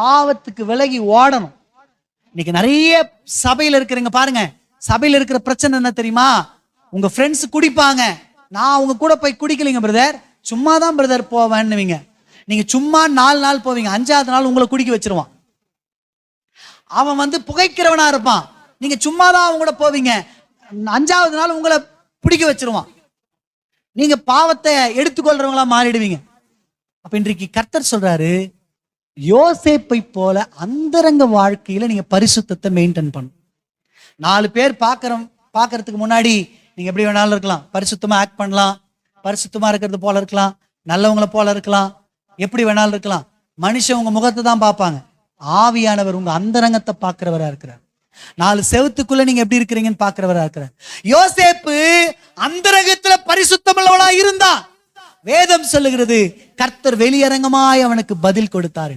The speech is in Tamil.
பாவத்துக்கு விலகி ஓடணும். இன்னைக்கு நிறைய சபையில இருக்கிறீங்க பாருங்க சபையில இருக்கிற பிரச்சனை என்ன தெரியுமா? உங்க ஃப்ரெண்ட்ஸ் குடிப்பாங்க. நான் அவங்க கூட போய் குடிக்கலைங்க பிரதர் சும்மா தான் பிரதர் போவேன்னுவீங்க. நீங்க சும்மா நாலு நாள் போவீங்க அஞ்சாவது நாள் உங்களை குடிக்க வச்சிருவான். அவன் வந்து புகைக்கிறவனா இருப்பான். நீங்க சும்மா தான் அவங்க கூட போவீங்க அஞ்சாவது நாள் உங்களை பிடிக்க வச்சிருவான். நீங்க பாவத்தை எடுத்துக்கொள்றவங்களா மாறிடுவீங்க. அப்ப இன்றைக்கு கர்த்தர் சொல்றாரு யோசேப்பை போல அந்தரங்க வாழ்க்கையில நீங்க பரிசுத்தத்தை மெயின்டைன் பண்ணும் நாலு பேர் பார்க்குற பார்க்கறதுக்கு முன்னாடி நீங்க எப்படி வேணாலும் இருக்கலாம். பரிசுத்தமா ஆக்ட் பண்ணலாம். பரிசுத்தமா இருக்கிறது போல இருக்கலாம். நல்லவங்கள போல இருக்கலாம். எப்படி வேணாலும் இருக்கலாம். மனுஷன் உங்க முகத்தை தான் பார்ப்பாங்க. ஆவியானவர் உங்க அந்தரங்கத்தை பார்க்கிறவரா இருக்கிறார். நாலு செவத்துக்குள்ள நீங்க எப்படி இருக்கிறீங்கன்னு பாக்குறவரா இருக்கிறார். யோசேப்பு வேதம் சொல்லுகிறது. கர்த்தர் வெளியரங்கமாய் அவனுக்கு பதில் கொடுத்தார்.